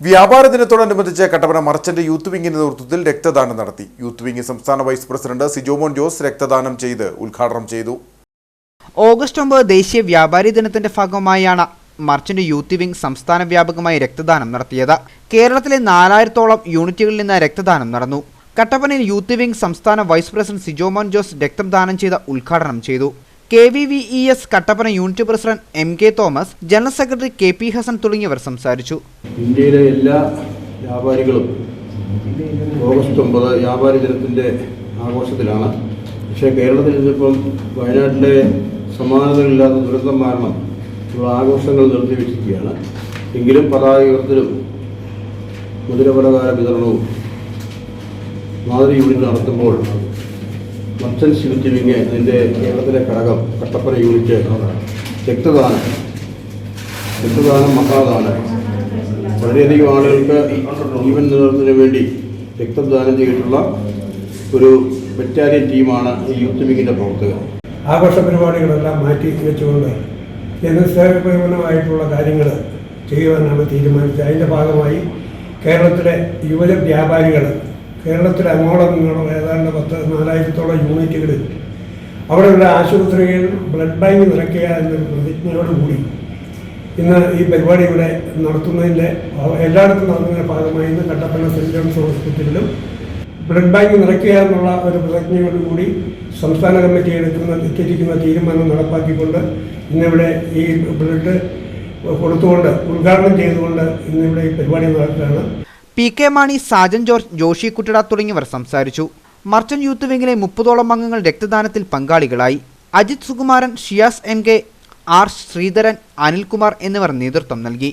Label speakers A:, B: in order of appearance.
A: വ്യാപാര ദിനത്തോടനുബന്ധിച്ച് Kattappana merchant youth വിങ്ങിന്റെ നേതൃത്വത്തിൽ രക്തദാനം നടത്തി. യൂത്ത് വിങ് സംസ്ഥാന വൈസ് പ്രസിഡന്റ് സിജോമോൻ ജോസ് രക്തദാനം ചെയ്ത് ഉദ്ഘാടനം ചെയ്തു.
B: ഓഗസ്റ്റ് ഒമ്പത് ദേശീയ വ്യാപാരി ദിനത്തിന്റെ ഭാഗമായാണ് മർച്ചന്റ് യൂത്ത് വിംഗ് സംസ്ഥാന വ്യാപകമായി രക്തദാനം നടത്തിയത്. കേരളത്തിലെ നാലായിരത്തോളം യൂണിറ്റുകളിൽ നിന്ന് രക്തദാനം നടന്നു. കട്ടപ്പനയിൽ യൂത്ത് വിംഗ് സംസ്ഥാന വൈസ് പ്രസിഡന്റ് സിജോമോൻ ജോസ് രക്തദാനം ചെയ്ത് ഉദ്ഘാടനം ചെയ്തു. K V V E S Kattappana unit president M K Thomas general secretary K P Hasan തുടങ്ങിയവർ സംസാരിച്ചു.
C: ഇന്ത്യയിലെ എല്ലാ വ്യാപാരികളും ഓഗസ്റ്റ് ഒമ്പത് വ്യാപാരി ദിനത്തിന്റെ ആഘോഷത്തിലാണ്. പക്ഷേ കേരളത്തിൽ ഇന്നിപ്പം വയനാട്ടിലെ സമാനതകളില്ലാത്ത ദുരന്തം കാരണം ആഘോഷങ്ങൾ നിർത്തിവെച്ചിരിക്കുകയാണ്. എങ്കിലും പതാക ഉയർത്തലും മുതിരപലകാര വിതരണവും മാതൃ യൂണിറ്റ് നടത്തുമ്പോൾ യൂണിറ്റ് വിങ് ഇതിന്റെ കേരളത്തിലെ ഘടകം കട്ടപ്പന യൂണിറ്റ് രക്തദാനം. രക്തദാനം മഹാദാനം. വളരെയധികം ആളുകൾക്ക് ജീവൻ നിലനിർത്തുന്നതിന് വേണ്ടി രക്തദാനം ചെയ്തിട്ടുള്ള ഒരു ബറ്റാലിയൻ ടീമാണ് ഈ യൂത്ത് വിങ്ങിന്റെ പ്രവർത്തകർ.
D: ആഘോഷ പരിപാടികളെല്ലാം മാറ്റി വെച്ചുകൊണ്ട് ജനസേവനമായിട്ടുള്ള കാര്യങ്ങൾ ചെയ്യുവാനാണ് തീരുമാനിച്ചത്. അതിന്റെ ഭാഗമായി കേരളത്തിലെ യുവജ വ്യാപാരികൾ കേരളത്തിലെ അങ്ങോളം ഇങ്ങോളം ഏതാണ്ട് പത്ത് നാലായിരത്തോളം യൂണിറ്റുകളിൽ അവിടെയുള്ള ആശുപത്രിയിൽ ബ്ലഡ് ബാങ്ക് നിറയ്ക്കുക എന്നൊരു പ്രതിജ്ഞയോടുകൂടി ഇന്ന് ഈ പരിപാടി ഇവിടെ നടത്തുന്നതിന്റെ എല്ലായിടത്തും നടത്തുന്നതിന്റെ ഭാഗമായി ഇന്ന് കട്ടപ്പന സെന്റ് ജോൺസ് ഹോസ്പിറ്റലിലും ബ്ലഡ് ബാങ്ക് നിറയ്ക്കുക എന്നുള്ള ഒരു പ്രതിജ്ഞയോടുകൂടി സംസ്ഥാന കമ്മിറ്റി എടുക്കുന്ന എത്തിയിരിക്കുന്ന തീരുമാനം നടപ്പാക്കിക്കൊണ്ട് ഇന്നിവിടെ ഈ ബ്ലഡ് കൊടുത്തുകൊണ്ട് ഉദ്ഘാടനം ചെയ്തുകൊണ്ട് ഇന്നിവിടെ ഈ പരിപാടി നടക്കുകയാണ്.
B: പി കെ മാണി സാജൻ ജോർജ് ജോഷി കുട്ടട തുടങ്ങിയവർ സംസാരിച്ചു. മർച്ചൻ യൂത്ത് വിങ്ങിലെ മുപ്പതോളം അംഗങ്ങൾ രക്തദാനത്തിൽ പങ്കാളികളായി. Ajith Sukumaran Shiyas M K R Sreedharan Anilkumar എന്നിവർ നേതൃത്വം നൽകി.